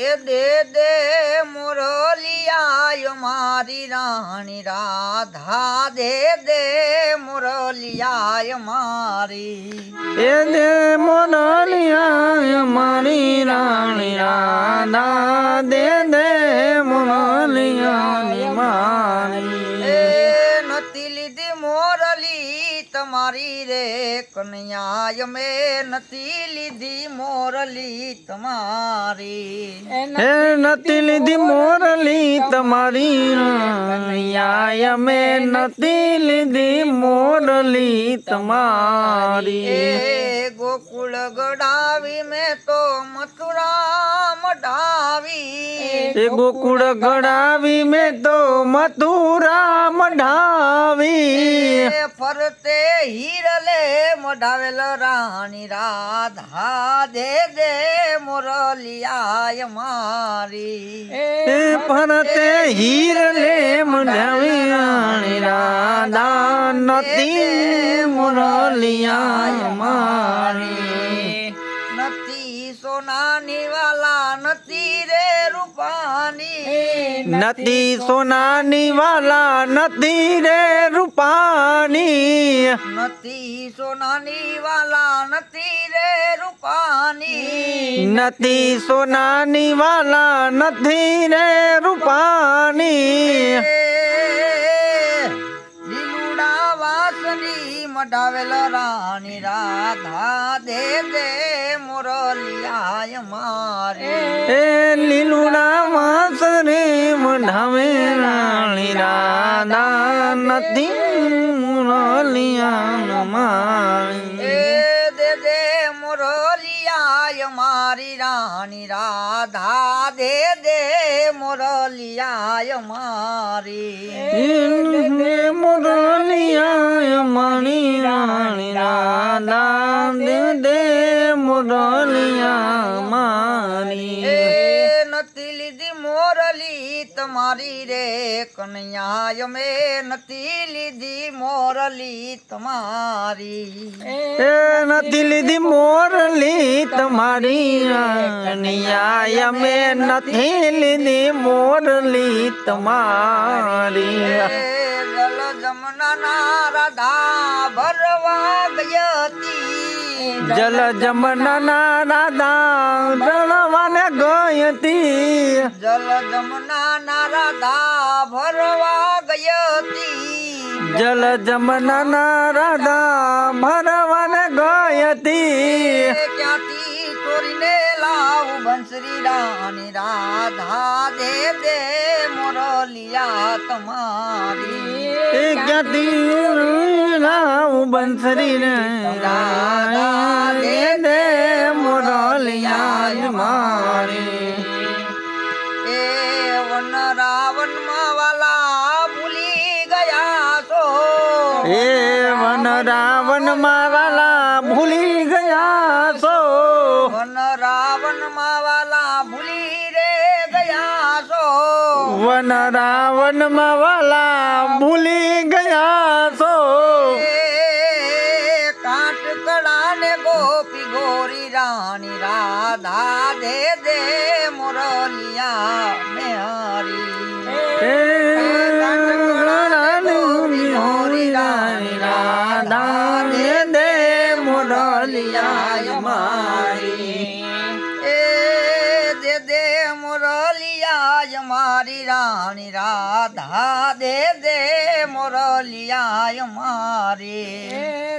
એ દે દે મુરલિયા મારી રાણી રાધા. દે દે મુરલિયા મારી. એ દે મોરલિયા મારી રાણી રાધા. દે દે મોરલી તમારી રે કનૈયા મેં નથી લીધી મોરલી તમારી. હે નથી લીધી મોરલી તમારી રાણિયા અમે નથી લીધી મોરલી તમારી. એ ગોકુળ ગડાવી મેં તો મથુરા એ ગોકુળ ગણાવી મેં તો મથુરા મઢાવી. ફરતે હીરલે મઢાવેલ રાણી રાધા દે દે મોરલિયા મારી. એ ફરતે હીરલે મઢાવી રાણી રાધા નતી મોરલિયા મારી. નથી સોનાની વાલા નથી રે રૂપાની. નથી સોનાની વાલા નથી રે રૂપાની. નથી સોનાની વાલા નથી રે રૂપાની. મઢાવેલ રાણી રાધા દે દે મોરલિયા મારે. એ લીલુડા વાસ રે મઢાવે રાણી રાધા નથી મુરલિયા મારી. એ દે દે મુરલિયા મારી રાણી રાધા દે દે મુરલિયા મારી લીધી મોરલી તમારી રે કનૈયા મેં નથી લીધી મોરલી તમારી. એ નથી લીધી મોરલી તમારી કનૈયા અમે નથી લીધી મોરલી તમારી. જલ જમના રાધા ભરવા ગઈ હતી જલ જમના રાધા જળવાને ગઈ હતી જલ જમના રાધા ભરવા ગઈ હતી જલ જમના રાધા ભરવાને ગઈ હતી ક્યાંથી ચોરીને લાવ બંસરી રાની રાધા દેવ દે. મોરલિયા તમારી. ક્યાંથી લાવ બંસરી ને દે દે મોરલિયા મારી. એ વન રાવણમાં વાલા ભૂલી ગયા છો. એ વન રાવણ માવાલા ભૂલી ગયા વન રાવણ માવાલા ભૂલી ગયા છો. એ કાંટ કડા ને ગોપી ગોરી રાણી રાધા દે દે મોરલિયા મેહારી મારી રાણી રાધા દે દે મોરલિયા મારી.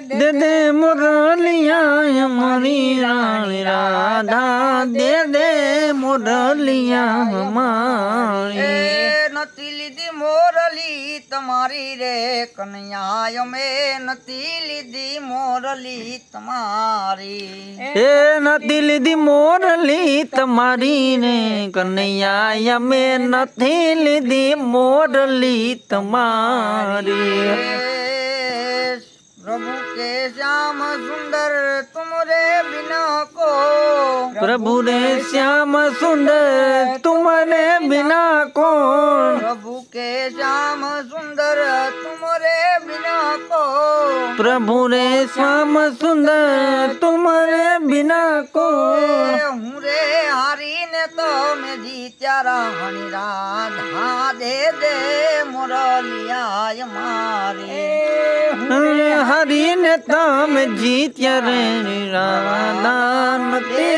દે દે મોરલિયા મારી રાણી રાધા દે દે મોરલિયા મારી. તમારી રે કનૈયા અમે નથી લીધી મોરલી તમારી. એ નથી લીધી મોરલી તમારી રે કનૈયા અમે નથી લીધી મોરલી તમારી. પ્રભુ કે શ્યામ સુંદર તુમરે બિના કો. પ્રભુ રે શ્યામ સુંદર તુમરે બિના કોણ શ્યામ સુંદર તુમરે બિના કો પ્રભુ રે શ્યામ સુંદર તુમરે બિના કો હું રે હારી ને તો મે જીત્યા રાણી રાધા દે દે મોરલિયા મારી. હરી ને તમ જીત્યા રાણી રાધા મતે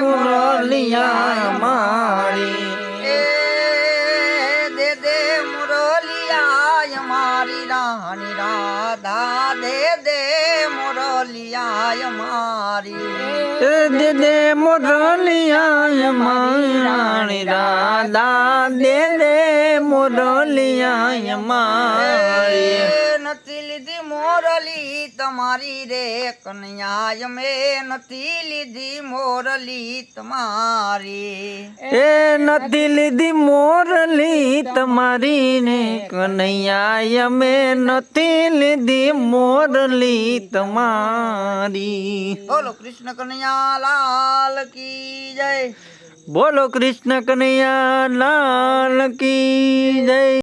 મોરલિયા મારી. મારી રાણી રાધા દે દે મુરલિયા મારી. દે દે મુરલિયા મારી રાધા દે દે મુરલિયા મારી. મોરલી તમારી રે કનૈયા મે નથી લીધી મોરલી તમારી. એ નથી લીધી મોરલી તમારી ને કનૈયા મે નથી લીધી મોરલી તમારી. બોલો કૃષ્ણ કનૈયા લાલ કી જય. બોલો કૃષ્ણ કનૈયા લાલ કી જય.